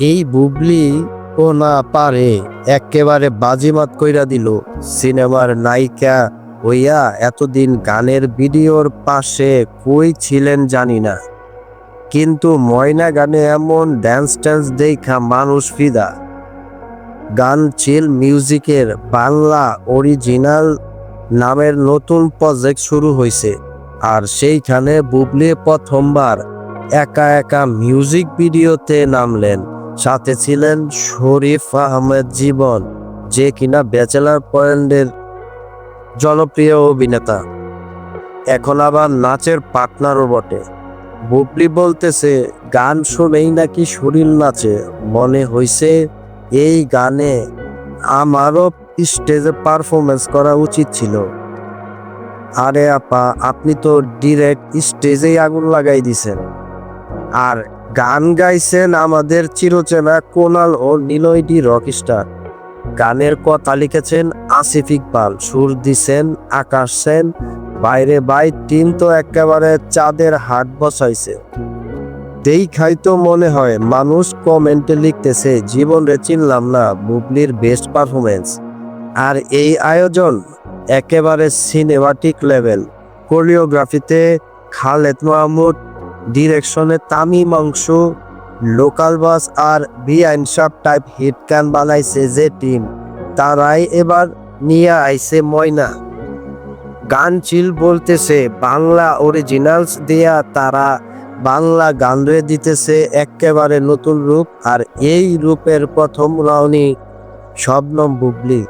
এই বুবলি ও না পারে, একেবারে বাজিমাত কইরা দিল। সিনেমার নায়িকা হইয়া এতদিন গানের ভিডিওর পাশে কই ছিলেন জানি না। কিন্তু ময়না গানে এমন ড্যান্স ট্যান্স দেখা মানুষ ফিদা। গান চিল মিউজিকের বাংলা অরিজিনাল নামের নতুন প্রজেক্ট শুরু হয়েছে আর সেইখানে বুবলি প্রথমবার একা একা মিউজিক ভিডিওতে নামলেন। সাথে ছিলেন শরীফ আহমেদ জীবন, যে কিনা ব্যাচেলার পয়েন্টের জনপ্রিয় অভিনেতা। এখন আবার নাচের পার্টনারও বটে। বুবলি বলতেছে, গান শুনেই নাকি শরীর নাচে। মনে হইছে, এই গানে আমারও স্টেজে পারফরমেন্স করা উচিত ছিল। আরে আপা, আপনি তো ডিরেক্ট স্টেজেই আগুন লাগাই দিছেন। আর গান গাইছেন আমাদের চিরচেনা কোনাল ও নিলয়ডি রকস্টার। গানের কথা লিখেছেন আসিফ ইকবাল, সুর দিছেন আকাশ সেন, বাইরে বাই টিম তো একেবারে চাঁদের হাট বসাইছে। দেখাই তো মনে হয় মানুষ কমেন্টে লিখতেছে, জীবন রে চিনলাম না, বুবলির বেস্ট পারফরমেন্স আর এই আয়োজন একেবারে সিনেমাটিক লেভেল কোরিওগ্রাফিতে খালেদ মাহমুদ ডিরেকশনে তামিম অংশ লোকাল বাস আর বিআইন সব টাইপ হিট গান বানাইছে যে টিম তারাই এবার নিয়ে আইছে ময়না। গান চিল বলতেছে, বাংলা অরিজিনালস দিয়া তারা বাংলা গান দিতেছে একেবারে নতুন রূপ, আর এই রূপের প্রথম রাউনি শবনম বুবলি।